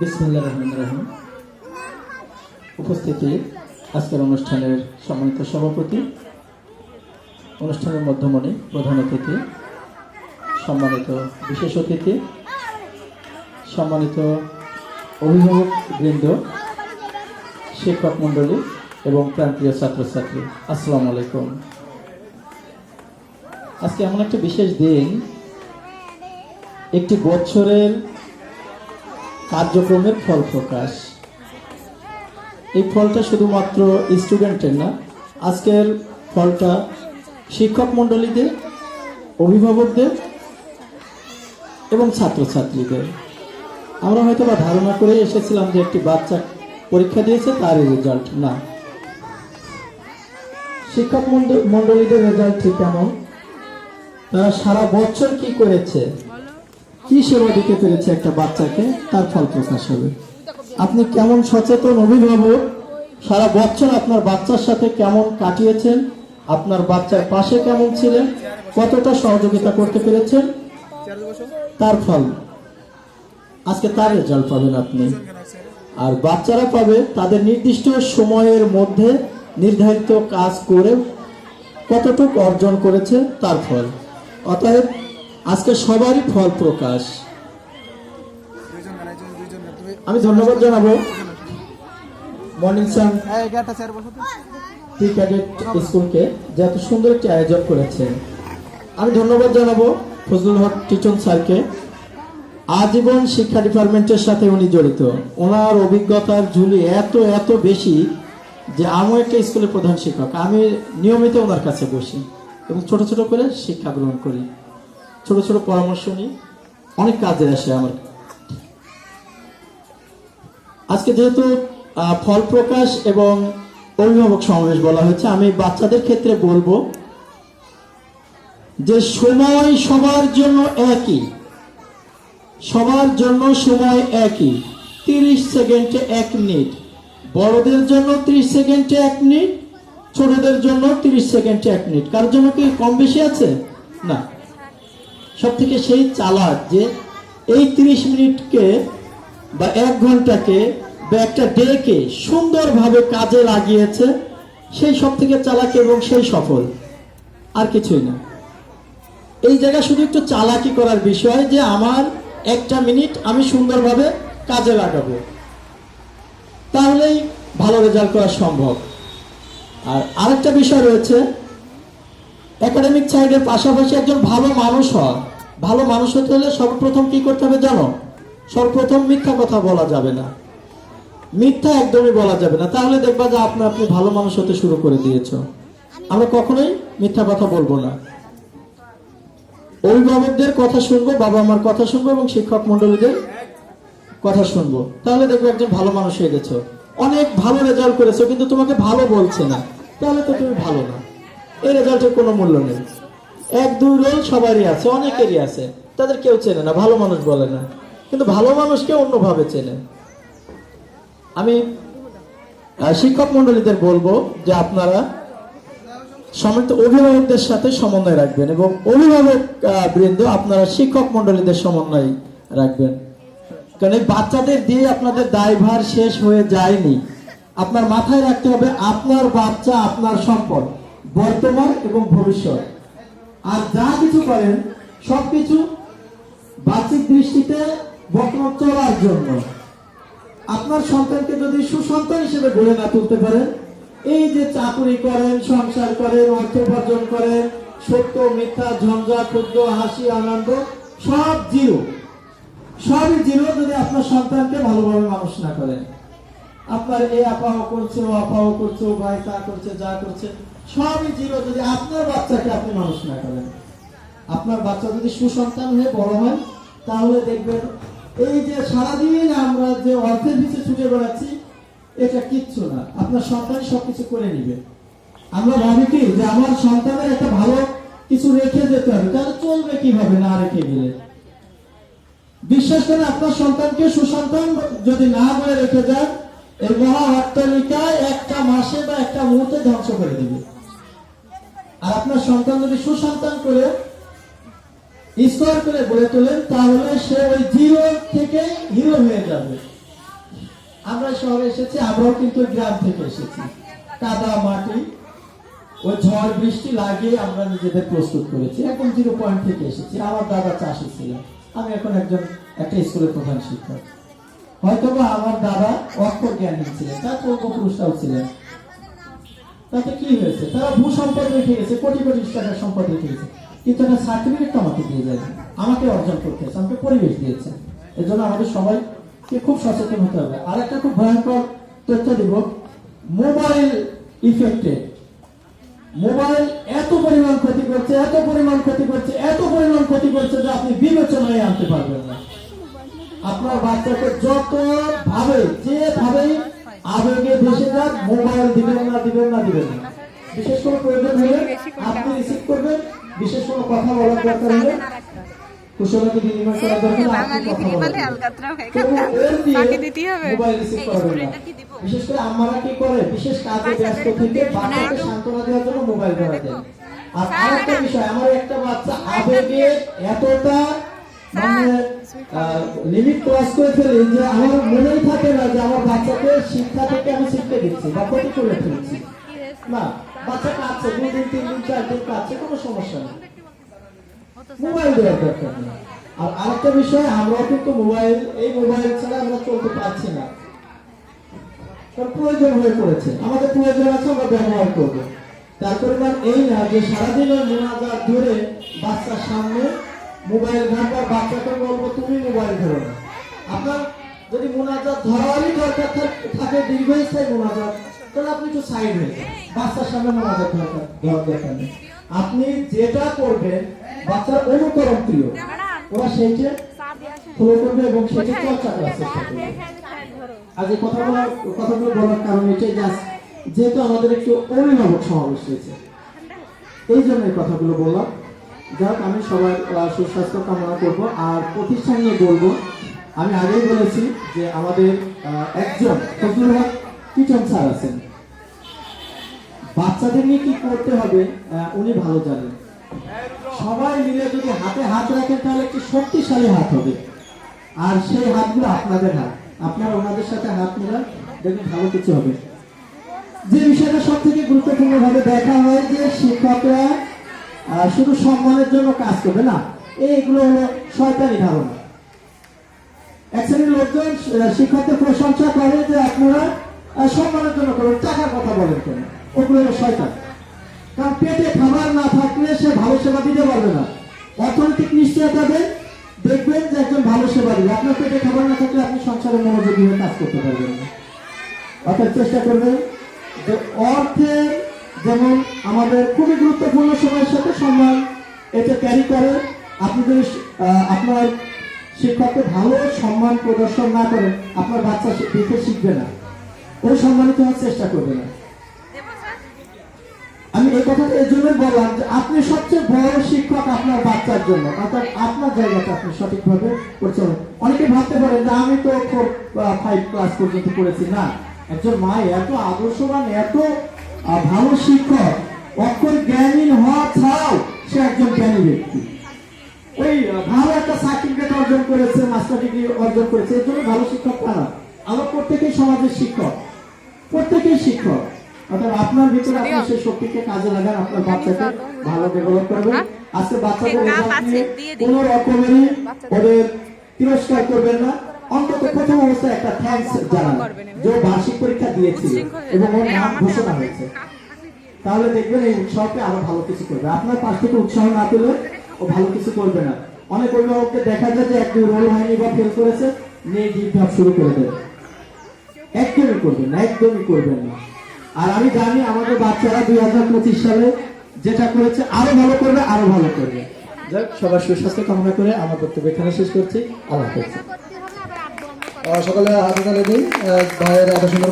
রহমান রহিম। উপস্থিতি আজকের অনুষ্ঠানের সম্মানিত সভাপতি, অনুষ্ঠানের মধ্যমণি, প্রধান অতিথি, সম্মানিত বিশেষ অতিথি, সম্মানিত অভিভাবক বৃন্দ, শিক্ষক মণ্ডলী এবং প্রান্তীয় ছাত্রছাত্রী, আসসালামু আলাইকুম। আজকে এমন একটা বিশেষ দিন, একটি বছরের কার্যক্রমের ফল প্রকাশ। এই ফলটা শুধুমাত্র স্টুডেন্টের না, আজকের ফলটা শিক্ষক মণ্ডলীদের, অভিভাবকদের এবং ছাত্রছাত্রীদের। আমরা হয়তো বা ধারণা করে এসেছিলাম যে একটি বাচ্চা পরীক্ষা দিয়েছে তারই রেজাল্ট না। শিক্ষক মণ্ড- মণ্ডলীদের রেজাল্ট ঠিক এমন। তারা সারা বছর কি করেছে? কি সেবা দিতে পেরেছে একটা বাচ্চাকে? তার ফল প্রকাশ হবে। আপনি কেমন সচেতন অভিভাবক? সারা বছর আপনার বাচ্চার সাথে কেমন কাটিয়েছেন? আপনার বাচ্চার পাশে কেমন ছিলেন? কতটা সহযোগিতা করতে পেরেছেন? তার ফল। আজকে তার রেজাল্ট পাবেন আপনি। আর বাচ্চারা পাবে তাদের নির্দিষ্ট সময়ের মধ্যে নির্ধারিত কাজ করে কতটুকু অর্জন করেছে তার ফল। অতএব আজকে সবারই ফল প্রকাশ। আমি ধন্যবাদ জানাব। মর্নিং সান স্কুলকে যে এত সুন্দর একটি আয়োজন করেছে। আমি ধন্যবাদ জানাব ফজলুল হক টিচন স্যারকে। আজীবন শিক্ষা ডিপার্টমেন্টের সাথে উনি জড়িত। ওনার অভিজ্ঞতার ঝুলি এত এত বেশি যে আমি একটা স্কুলের প্রধান শিক্ষক। আমি নিয়মিত ওনার কাছে বসি এবং ছোট ছোট করে শিক্ষা গ্রহণ করি। ছোট ছোট পরামর্শ নিই। অনেক কাজে আসে আমার। আজকে যেহেতু ফল প্রকাশ এবং অভিভাবক সমাবেশ বলা হয়েছে, আমি বাচ্চাদের ক্ষেত্রে বলব যে সময় সবার জন্য একই। সবার জন্য সময় একই। তিরিশ সেকেন্ডে এক মিনিট। বড়দের জন্য ত্রিশ সেকেন্ডে এক মিনিট। ছোটদের জন্য তিরিশ সেকেন্ডে এক মিনিট। কারোর জন্য কি কম বেশি আছে? না। সব থেকে সেই চালাক যে এই তিরিশ মিনিটকে বা এক ঘন্টাকে বা একটা ডেকে সুন্দরভাবে কাজে লাগিয়েছে, সেই সব থেকে চালাক এবং সেই সফল। আর কিছুই না। এই জায়গা শুধু একটু চালাকি করার বিষয় যে আমার একটা মিনিট আমি সুন্দরভাবে কাজে লাগাবো। তাহলেই ভালো রেজাল্ট করা সম্ভব। আর আরেকটা বিষয় রয়েছে একাডেমিক সাইডের পাশাপাশি একজন ভালো মানুষ হওয়া। ভালো মানুষ হতে হলে সর্বপ্রথম কি করতে হবে জানো? সর্বপ্রথম মিথ্যা কথা বলা যাবে না। মিথ্যা একদমই বলা যাবে না। তাহলে দেখবা যে আপনি আপনি ভালো মানুষ হতে শুরু করে দিয়েছ। আমরা কখনোই মিথ্যা কথা বলব না। অভিভাবকদের কথা শুনব, বাবা মার কথা শুনব এবং শিক্ষক মন্ডলীদের কথা শুনব। তাহলে দেখব একজন ভালো মানুষ হয়ে গেছো। অনেক ভালো রেজাল্ট করেছ, কিন্তু তোমাকে ভালো বলছে না। তাহলে তো তুমি ভালো না। এই রেজাল্টের কোনো মূল্য নেই। এক, দুই রোল সবারই আছে, অনেকেরই আছে। তাদের কেউ চেনে না, ভালো মানুষ বলে না। কিন্তু ভালো মানুষকে অন্যভাবে চেনে। আমি শিক্ষক মন্ডলীদের বলব যে আপনারা সমস্ত অভিভাবকদের সাথে সমন্বয় রাখবেন এবং অভিভাবক বৃন্দ আপনারা শিক্ষক মন্ডলীদের সমন্বয় রাখবেন। কারণ এই বাচ্চাদের দিয়ে আপনাদের দায়ভার শেষ হয়ে যায়নি। আপনার মাথায় রাখতে হবে আপনার বাচ্চা আপনার সম্পদ। বর্তমান এবং ভবিষ্যৎ। আর যা কিছু করেন, সবকিছু বাহ্যিক দৃষ্টিতে বর্তমান চলার জন্য। আপনার সন্তানকে যদি সুসন্তান হিসেবে গড়ে না তুলতে পারেন, এই যে চাকুরি করেন, সংসার করেন, অর্থ উপার্জন করেন, সত্য, মিথ্যা, ঝঞ্ঝা ক্ষুদ্র হাসি, আনন্দ, সব জিরো। সবই জিরো যদি আপনার সন্তানকে ভালোভাবে মানুষ না করেন। আপনার এ আপাহ করছে, ও আপাহ করছে, ও ভাই তা করছে, যা করছে, সবই জিরো যদি আপনার বাচ্চাকে আপনি মানুষ না করেন। আপনার বাচ্চা যদি সুসন্তান হয়ে বড় হয়, তাহলে দেখবেন এই যে সারাদিন আমরা যে অর্থের পিছিয়ে ছুটে বেড়াচ্ছি, এটা কিচ্ছু না। আপনার সন্তান সবকিছু করে নিবে। আমরা ভাবি কি? যে আমার সন্তানের একটা ভালো কিছু রেখে যেতে হবে। তাহলে চলবে কীভাবে না রেখে গেলে? বিশ্বাস করেন, আপনার সন্তানকে সুসন্তান যদি না করে রেখে যান এই মহা অট্টালিকায় একটা মাসে বা একটা মুহূর্তে ধ্বংস করে দিবে। আর আপনার সন্তান যদি সুসন্তান করে করে গড়ে তোলেন, তাহলে সে ওই জিরো থেকে হিরো হয়ে যাবে। আমরা শহরে এসেছি, আমরাও কিন্তু গ্রাম থেকে এসেছি। কাদা মাটি, ওই ঝড়, বৃষ্টি লাগিয়ে আমরা নিজেদের প্রস্তুত করেছি। একদম জিরো পয়েন্ট থেকে এসেছি। আমার দাদা চাষি ছিলেন। আমি এখন একজন, একটা স্কুলের প্রধান শিক্ষক। হয়তো বা আমার দাদা অক্ষর জ্ঞানী ছিলেন, তার পূর্বপুরুষরাও ছিলেন। তাতে কি হয়েছে? তারা ভূ সম্পদ রেখে গেছে, কোটি কোটি টাকার সম্পদ রেখে গেছে। কিন্তু একটা সার্টিফিকেট আমাকে দিয়ে যায় আমাকে অর্জন করতে হয়েছে, আমাকে পরিবেশ দিয়েছে। এর জন্য আমাদের সবাইকে খুব সচেতন হতে হবে। আর একটা খুব ভয়ঙ্কর তথ্য দিব। মোবাইল ইফেক্টে মোবাইল এত পরিমাণ ক্ষতি করছে, এত পরিমাণ ক্ষতি করছে, এত পরিমাণ ক্ষতি করছে যে আপনি বিবেচনায় আনতে পারবেন না। আপনার বাচ্চাকে যত ভাবে যেভাবে আবেগে ভেসে যাক মোবাইল দিবেন না দিবেন না দিবেন না। বিশেষ করে প্রয়োজন হলে আপনি রিসিভ করবেন বিশেষ কোনো কথা বলার দরকার হলে কুশলকে বিনিময় করার দরকার আপনি কথা বলবেন। আলকাতরা তবু এর দিয়ে বাকি দিতেই হবে। মোবাইল রিসিভ করবেন না। বিশেষ করে আমরা কি করে বিশেষ কাজে ব্যস্ত থেকে বাচ্চাকে সান্ত্বনা দেওয়ার জন্য মোবাইল ধরা দেয় আর আরেকটা বিষয় আমার একটা বাচ্চা আবেগে এতটা মানে লিমিট ক্রস করে ফেলি যে আমার মনেই থাকে না যে আমার বাচ্চাকে শিক্ষা থেকে আমি শিখতে দিচ্ছি বা ক্ষতি করে ফেলছি। না বাচ্চা কাঁদছে দুই দিন তিন দিন চার দিন কাঁদছে কোনো সমস্যা নেই। মোবাইল দেওয়ার দরকার নেই। আর আরেকটা বিষয় আমরাও কিন্তু মোবাইল এই মোবাইল ছাড়া আমরা চলতে পারছি না। প্রয়োজন হয়ে পড়েছে। আমাদের প্রয়োজন আছে আমরা ব্যবহার করব। তার পরিমাণ এই না যে সারাদিনের ওই মোনাজাত ধরে বাচ্চার সামনে মোবাইল ঘাটবার বাচ্চাকে বলব তুমি মোবাইল ধরো না। আপনার যদি মোনাজাত ধরারই দরকার থাকে দীর্ঘস্থায়ী মোনাজাত, তাহলে আপনি একটু সাইড হয়ে। বাচ্চার সামনে মোনাজাত ধরার দরকার নেই। আপনি যেটা করবেন, বাচ্চার অনুকরণ প্রিয়। ওরা সেইটা ফলো করবে এবং সেটা চর্চা করার চেষ্টা করবে আজ এই কথাগুলো কথাগুলো বলার কারণ এটাই আজ- যেহেতু আমাদের একটু অভিভাবক সমাবেশ হয়েছে। এই জন্য এই কথাগুলো বললাম। যাক, আমি সবার সুস্বাস্থ্য কামনা করব। আর প্রতিষ্ঠান নিয়ে বলব, আমি আগেই বলেছি যে আমাদের একজন ফজলুল হক কিচন স্যার আছেন। বাচ্চাদের নিয়ে কি করতে হবে উনি ভালো জানেন। সবাই মিলে যদি হাতে হাত রাখেন, তাহলে একটি শক্তিশালী হাত হবে। আর সেই হাতগুলো আপনাদের হাত। আপনারা ওনাদের সাথে হাত মিলান, দেখুন ভালো কিছু হবে। যে বিষয়টা সব থেকে গুরুত্বপূর্ণ ভাবে দেখা হয় যে শিক্ষকরা শুধু সম্মানের জন্য কাজ করবে না, এইগুলো হলো শয়তানি ধারণা। এক শ্রেণির লোকজন শিক্ষকদের প্রশংসা করে যে আপনারা সম্মানের জন্য করেন, টাকার কথা বলেন কেন? ওগুলো হলো শয়তান। কারণ পেটে খাবার না থাকলে সে ভালো সেবা দিতে পারবে না। অর্থনৈতিক নিশ্চয়তা দেখবেন যে একজন ভালো সেবা দিবে। আপনার পেটে খাবার না থাকলে আপনি সংসারে মনোযোগী হয়ে কাজ করতে পারবেন না। অর্থাৎ চেষ্টা করবেন যে অর্থে যেমন আমাদের খুবই গুরুত্বপূর্ণ সময়ের সাথে সম্মান এটা ক্যারি করে। আপনি যদি আপনার শিক্ষককে ভালো সম্মান প্রদর্শন না করেন, আপনার বাচ্চা দেখে শিখবে না। ও সম্মানিত হওয়ার চেষ্টা করবে না। আমি এই কথাটা এই জন্যই বললাম যে আপনি সবচেয়ে বড় শিক্ষক আপনার বাচ্চার জন্য, অর্থাৎ আপনার জায়গাটা আপনি সঠিকভাবে করছেন অনেকে ভাবতে পারেন যে আমি তো ফোর ফাইভ ক্লাস পর্যন্ত পড়েছি। না, একজন মা এত আদর্শবান, এত আহ, ভালো শিক্ষক অক্ষর জ্ঞানীন হওয়া ছাড়াও সে একজন জ্ঞানী ব্যক্তি। ওই ভালো একটা সার্টিফিকেট অর্জন করেছে মাস্টার ডিগ্রি অর্জন করেছে এর জন্য ভালো শিক্ষক তারা। আমরা প্রত্যেকেই সমাজের শিক্ষক প্রত্যেকেই শিক্ষক। অর্থাৎ আপনার ভিতরে আপনি সেই শক্তিকে কাজে লাগান আপনার বাচ্চাকে ভালো ডেভেলপ করবেন। আজকে বাচ্চাদের। কোন রকমেরই ওদের তিরস্কার করবেন না। প্রথম অবস্থায় একটা থ্যাঙ্কস জানান। যে বার্ষিক পরীক্ষা দিয়েছিল এবং ওর নাম ঘোষণা হয়েছে। তাহলে দেখবেন এই উৎসাহকে আরও ভালো কিছু করবে। আপনার পাশ থেকে উৎসাহ না পেলে ও ভালো কিছু করবে না। অনেক অভিভাবককে দেখা যায় যে একটু রোল হয়নি বা ফেল করেছে নিয়ে ভাব শুরু করে দেবে। একদমই করবেন না একদমই করবেন না। আর আমি জানি আমাদের বাচ্চারা দুই হাজার পঁচিশ সালে যেটা করেছে আরও ভালো করবে আরও ভালো করবে। সবার সুস্বাস্থ্য কামনা করে আমার বক্তব্য এখানে শেষ করছি। আল্লাহ হাফেজ। সকালে হাতে তালে দিই ভাইয়ের এত সুন্দর